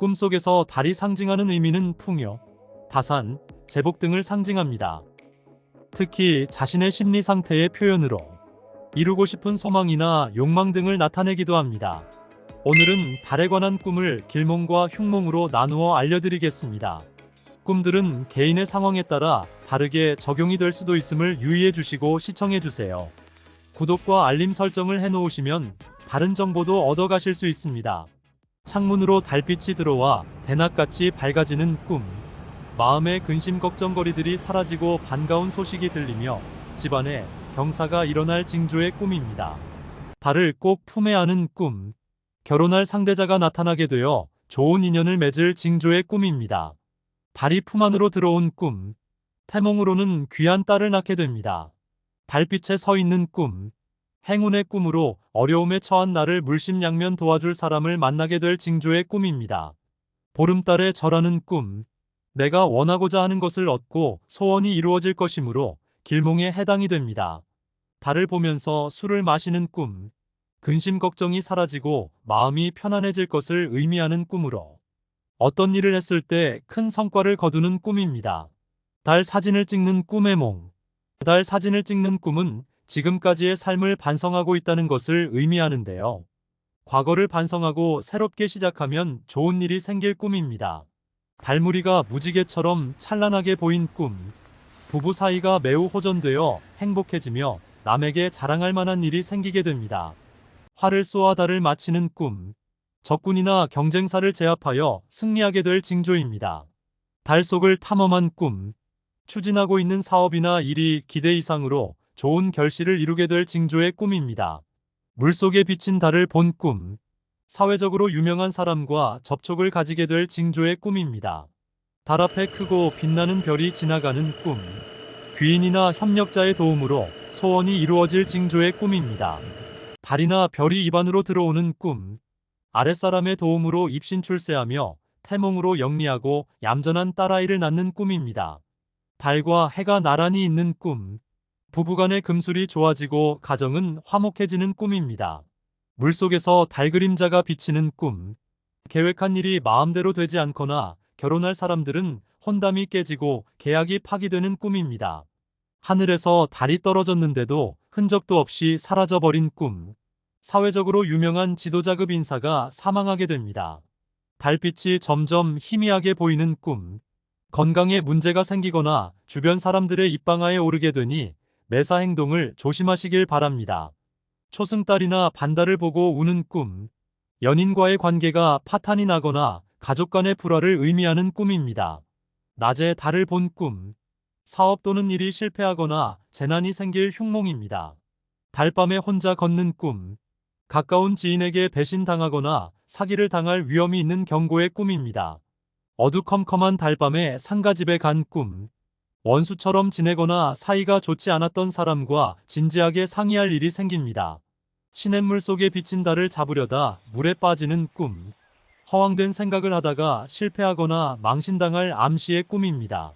꿈속에서 달이 상징하는 의미는 풍요, 다산, 제복 등을 상징합니다. 특히 자신의 심리 상태의 표현으로 이루고 싶은 소망이나 욕망 등을 나타내기도 합니다. 오늘은 달에 관한 꿈을 길몽과 흉몽으로 나누어 알려드리겠습니다. 꿈들은 개인의 상황에 따라 다르게 적용이 될 수도 있음을 유의해 주시고 시청해 주세요. 구독과 알림 설정을 해 놓으시면 다른 정보도 얻어 가실 수 있습니다. 창문으로 달빛이 들어와 대낮같이 밝아지는 꿈. 마음의 근심 걱정거리들이 사라지고 반가운 소식이 들리며 집안에 경사가 일어날 징조의 꿈입니다. 달을 꼭 품에 안은 꿈. 결혼할 상대자가 나타나게 되어 좋은 인연을 맺을 징조의 꿈입니다. 달이 품 안으로 들어온 꿈. 태몽으로는 귀한 딸을 낳게 됩니다. 달빛에 서 있는 꿈. 행운의 꿈으로 어려움에 처한 나를 물심양면 도와줄 사람을 만나게 될 징조의 꿈입니다. 보름달에 절하는 꿈. 내가 원하고자 하는 것을 얻고 소원이 이루어질 것이므로 길몽에 해당이 됩니다. 달을 보면서 술을 마시는 꿈. 근심 걱정이 사라지고 마음이 편안해질 것을 의미하는 꿈으로 어떤 일을 했을 때 큰 성과를 거두는 꿈입니다. 달 사진을 찍는 꿈의 몽. 달 사진을 찍는 꿈은 지금까지의 삶을 반성하고 있다는 것을 의미하는데요. 과거를 반성하고 새롭게 시작하면 좋은 일이 생길 꿈입니다. 달무리가 무지개처럼 찬란하게 보인 꿈. 부부 사이가 매우 호전되어 행복해지며 남에게 자랑할 만한 일이 생기게 됩니다. 활을 쏘아 달을 마치는 꿈. 적군이나 경쟁사를 제압하여 승리하게 될 징조입니다. 달 속을 탐험한 꿈. 추진하고 있는 사업이나 일이 기대 이상으로 좋은 결실을 이루게 될 징조의 꿈입니다. 물속에 비친 달을 본 꿈. 사회적으로 유명한 사람과 접촉을 가지게 될 징조의 꿈입니다. 달 앞에 크고 빛나는 별이 지나가는 꿈. 귀인이나 협력자의 도움으로 소원이 이루어질 징조의 꿈입니다. 달이나 별이 입안으로 들어오는 꿈. 아랫사람의 도움으로 입신 출세하며 태몽으로 영리하고 얌전한 딸아이를 낳는 꿈입니다. 달과 해가 나란히 있는 꿈. 부부간의 금술이 좋아지고 가정은 화목해지는 꿈입니다. 물속에서 달 그림자가 비치는 꿈. 계획한 일이 마음대로 되지 않거나 결혼할 사람들은 혼담이 깨지고 계약이 파기되는 꿈입니다. 하늘에서 달이 떨어졌는데도 흔적도 없이 사라져버린 꿈. 사회적으로 유명한 지도자급 인사가 사망하게 됩니다. 달빛이 점점 희미하게 보이는 꿈. 건강에 문제가 생기거나 주변 사람들의 입방아에 오르게 되니 매사 행동을 조심하시길 바랍니다. 초승달이나 반달을 보고 우는 꿈. 연인과의 관계가 파탄이 나거나 가족 간의 불화를 의미하는 꿈입니다. 낮에 달을 본 꿈. 사업 또는 일이 실패하거나 재난이 생길 흉몽입니다. 달밤에 혼자 걷는 꿈. 가까운 지인에게 배신당하거나 사기를 당할 위험이 있는 경고의 꿈입니다. 어두컴컴한 달밤에 상가집에 간 꿈. 원수처럼 지내거나 사이가 좋지 않았던 사람과 진지하게 상의할 일이 생깁니다. 시냇물 속에 비친 달을 잡으려다 물에 빠지는 꿈. 허황된 생각을 하다가 실패하거나 망신당할 암시의 꿈입니다.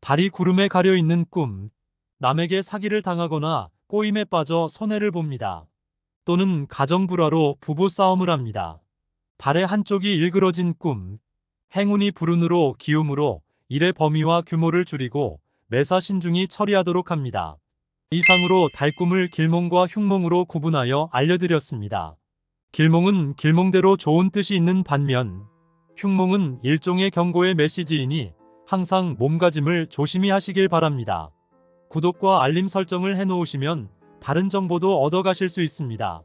달이 구름에 가려 있는 꿈. 남에게 사기를 당하거나 꼬임에 빠져 손해를 봅니다. 또는 가정 불화로 부부 싸움을 합니다. 달의 한쪽이 일그러진 꿈. 행운이 불운으로 기움으로 일의 범위와 규모를 줄이고 매사 신중히 처리하도록 합니다. 이상으로 달꿈을 길몽과 흉몽으로 구분하여 알려드렸습니다. 길몽은 길몽대로 좋은 뜻이 있는 반면 흉몽은 일종의 경고의 메시지이니 항상 몸가짐을 조심히 하시길 바랍니다. 구독과 알림 설정을 해놓으시면 다른 정보도 얻어가실 수 있습니다.